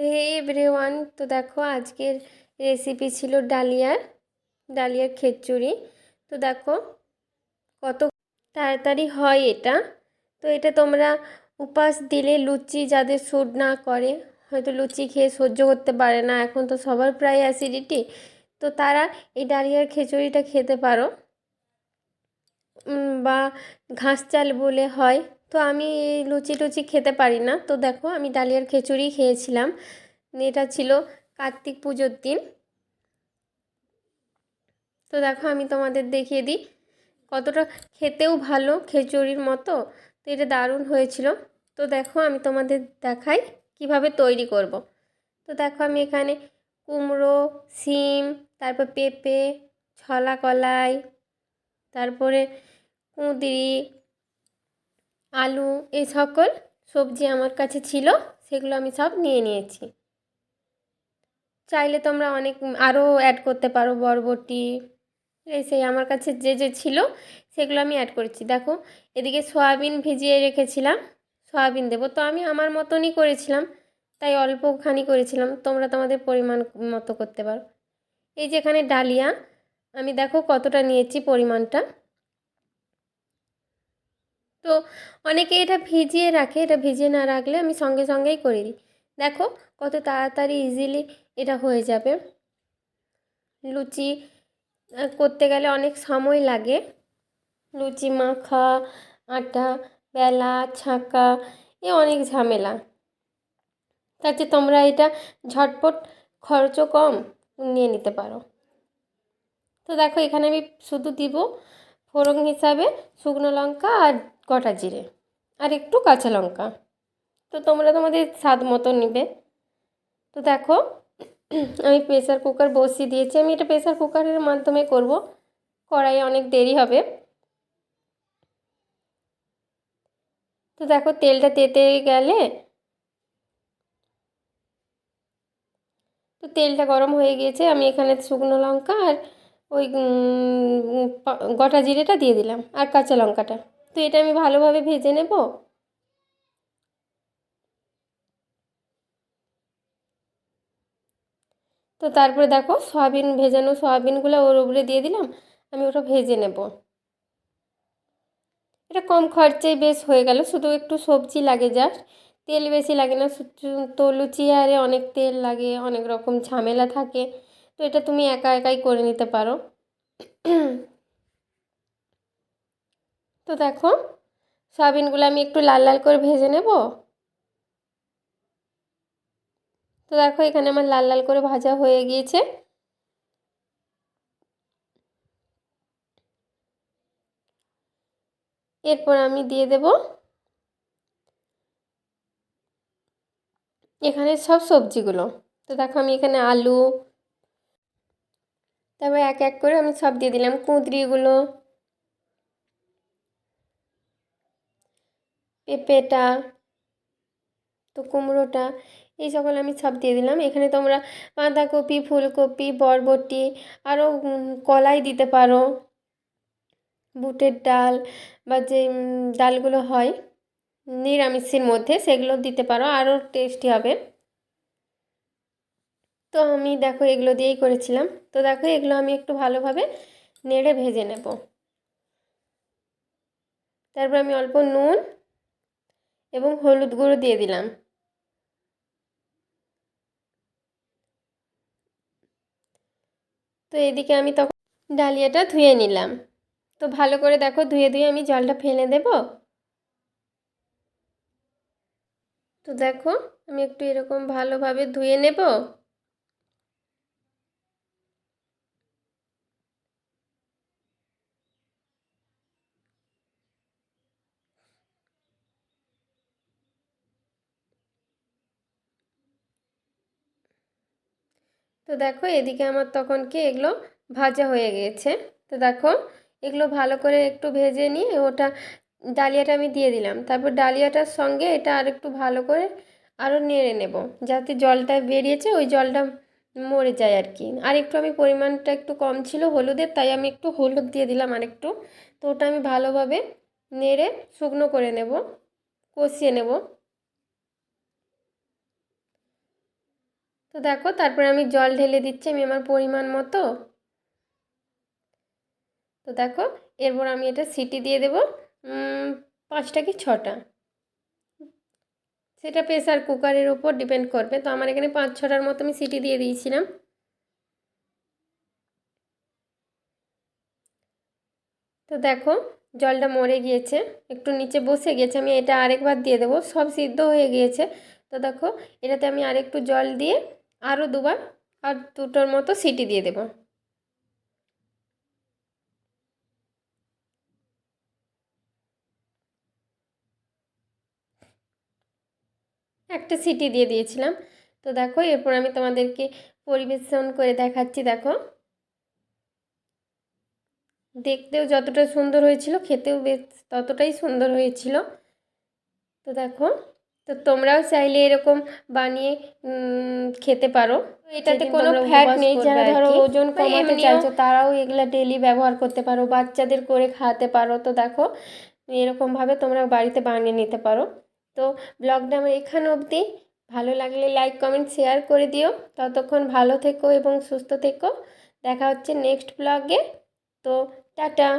হে everyone, তো দেখো আজকের রেসিপি ছিল ডালিয়ার ডালিয়ার খিচুড়ি। তো দেখো কত তাড়াতাড়ি হয় এটা। তো এটা তোমরা উপাস দিলে লুচি যাদের স্যুট না করে, হয়তো লুচি খেয়ে সহ্য করতে পারে না। এখন তো সবার প্রায় অ্যাসিডিটি তো তারা এই ডালিয়ার খিচুড়িটা খেতে পারো। বা ঘাস চাল বলে হয়। তো আমি এই লুচি টুচি খেতে পারি না। তো দেখো আমি ডালিয়ার খিচুড়ি খেয়েছিলাম। এটা ছিল কার্তিক পুজোর দিন। তো দেখো আমি তোমাদের দেখিয়ে দিই কতটা খেতেও ভালো খিচুড়ির মতো। তো এটা দারুণ হয়েছিল। তো দেখো আমি তোমাদের দেখাই কীভাবে তৈরি করব। তো দেখো আমি এখানে কুমড়ো, শিম, তারপর পেঁপে, ছলা কলাই, তারপরে কুঁদরি আলু, এই সকল সবজি আমার কাছে ছিল, সেগুলো আমি সব নিয়ে নিয়েছি। চাইলে তোমরা অনেক আরও অ্যাড করতে পারো, বরবটি, এই সেই আমার কাছে যে যে ছিল, সেগুলো আমি অ্যাড করেছি। দেখো, এদিকে সয়াবিন ভিজিয়ে রেখেছিলাম, সয়াবিন দেবো। তো আমি আমার মতনই করেছিলাম, তাই অল্পখানি করেছিলাম। তোমরা তোমাদের পরিমাণ মতো করতে পারো। এই যে এখানে ডালিয়া, আমি দেখো কতটা নিয়েছি পরিমাণটা। তো অনেকে এটা ভিজিয়ে রাখে, এটা ভিজিয়ে না রাখলে আমি সঙ্গে সঙ্গেই করে দিই। দেখো কত তাড়াতাড়ি ইজিলি এটা হয়ে যাবে। লুচি করতে গেলে অনেক সময় লাগে। লুচি, মাখা, আটা, বেলা, ছাঁকা, এ অনেক ঝামেলা। চেয়ে তোমরা এটা ঝটপট খরচও কম নিয়ে নিতে পারো। তো দেখো এখানে আমি শুধু দিব ফোড়ন হিসাবে শুকনো লঙ্কা আর গোটা জিরে? আর একটু কাঁচা লঙ্কা। তো তোমরা তোমাদের স্বাদ মতো নিবে। তো দেখো, আমি প্রেসার কুকার বসিয়ে দিয়েছি। আমি এটা প্রেসার কুকারের মাধ্যমে করব। কড়াই অনেক দেরি হবে। তো দেখো, তেলটা তেতে গেলে তো তেলটা গরম হয়ে গিয়েছে। আমি এখানে শুকনো লঙ্কা আর ওই গোটা জিরেটা দিয়ে দিলাম। আর কাঁচা লঙ্কাটা। তো এটা আমি ভালোভাবে ভেজে নেব। তো তারপরে দেখো সয়াবিন, ভেজানো সয়াবিনগুলো ওর উপরে দিয়ে দিলাম, আমি ওটা ভেজে নেব। এটা কম খরচায় বেশ হয়ে গেল, শুধু একটু সবজি লাগে জাস্ট তেল বেশি লাগে না তো লুচি আরে অনেক তেল লাগে, অনেক রকম ঝামেলা থাকে, তো এটা তুমি একা একাই করে নিতে পারো। তো দেখো, সয়াবিনগুলো আমি একটু লাল লাল করে ভেজে নেব। তো দেখো, এখানে আমার লাল লাল করে ভাজা হয়ে গিয়েছে। এরপর আমি দিয়ে দেব এখানে সব সবজিগুলো। তো দেখো, আমি এখানে আলু, তারপর এক এক করে আমি সব দিয়ে দিলাম। কুঁদরিগুলো পেঁপেটা তো কুমড়োটা, এই সকল আমি সব দিয়ে দিলাম। এখানে তোমরা বাঁধাকপি, ফুলকপি, বরবটি আরও কলাই দিতে পারো। বুটের ডাল বা যে ডালগুলো হয়, নিরামিষের মধ্যে সেগুলো দিতে পারো আরও টেস্টি হবে। তো আমি দেখো এগুলো দিয়েই করেছিলাম। তো দেখো এগুলো আমি একটু ভালোভাবে নেড়ে ভেজে নেব। তারপর আমি অল্প নুন এবং হলুদ গুঁড়ো দিয়ে দিলাম। তো এদিকে আমি তখন ডালিয়াটা ধুয়ে নিলাম। তো ভালো করে দেখো, ধুয়ে ধুয়ে আমি জলটা ফেলে দেব। তো দেখো, আমি একটু এরকম ভালোভাবে ধুয়ে নেব। তো দেখো এদিকে আমার তখন কি এগুলো ভাজা হয়ে গিয়েছে তো দেখো এগুলো ভালো করে একটু ভেজে নিয়ে ওটা ডালিয়াটা আমি দিয়ে দিলাম। তারপর ডালিয়াটার সঙ্গে এটা আর একটু ভালো করে আরও নেড়ে নেব যাতে জলটা বেরিয়েছে, ওই জলটা মরে যায় আর কি। আর একটু আমি পরিমাণটা একটু কম ছিল হলুদের, তাই আমি একটু হলুদ দিয়ে দিলাম আর একটু তো ওটা আমি ভালোভাবে নেড়ে শুকনো করে নেব, কষিয়ে নেব। তো দেখো, তারপরে আমি জল ঢেলে দিচ্ছি, আমি আমার পরিমাণ মতো। তো দেখো, এরপর আমি এটা সিটি দিয়ে দেবো পাঁচটা কি ছটা। সেটা প্রেসার কুকারের উপর ডিপেন্ড করবে, তো আমার এখানে পাঁচ ছটার মতো আমি সিটি দিয়ে দিয়েছিলাম। তো দেখো, জলটা মরে গিয়েছে, একটু নিচে বসে গিয়েছে, আমি এটা আরেকবার দিয়ে দেবো, সব সিদ্ধ হয়ে গিয়েছে। তো দেখো, এটাতে আমি আরেকটু জল দিয়ে আরও দুবার আর দুটোর মতো সিটি দিয়ে দেবো। একটা সিটি দিয়ে দিয়েছিলাম। তো দেখো, এরপর আমি তোমাদেরকে পরিবেশন করে দেখাচ্ছি, দেখো। দেখতেও যতটা সুন্দর হয়েছিল, খেতেও বেশ ততটাই সুন্দর হয়েছিল। তো দেখো তো তোমরাও চাইলে এরকম বানিয়ে খেতে পারো। এটাতে কোনো ফ্যাট নেই যারা ধরো ওজন কমাতে চাইছো তারাও এগুলা ডেলি ব্যবহার করতে পারো বাচ্চাদের করে খাওয়াতে পারো। তো দেখো এরকমভাবে তোমরা বাড়িতে বানিয়ে নিতে পারো। তো ব্লগটা আমার এখানে অবধি। ভালো লাগলে লাইক কমেন্ট শেয়ার করে দিও। ততক্ষণ ভালো থেকো এবং সুস্থ থেকো। দেখা হচ্ছে নেক্সট ব্লগে তো টাটা।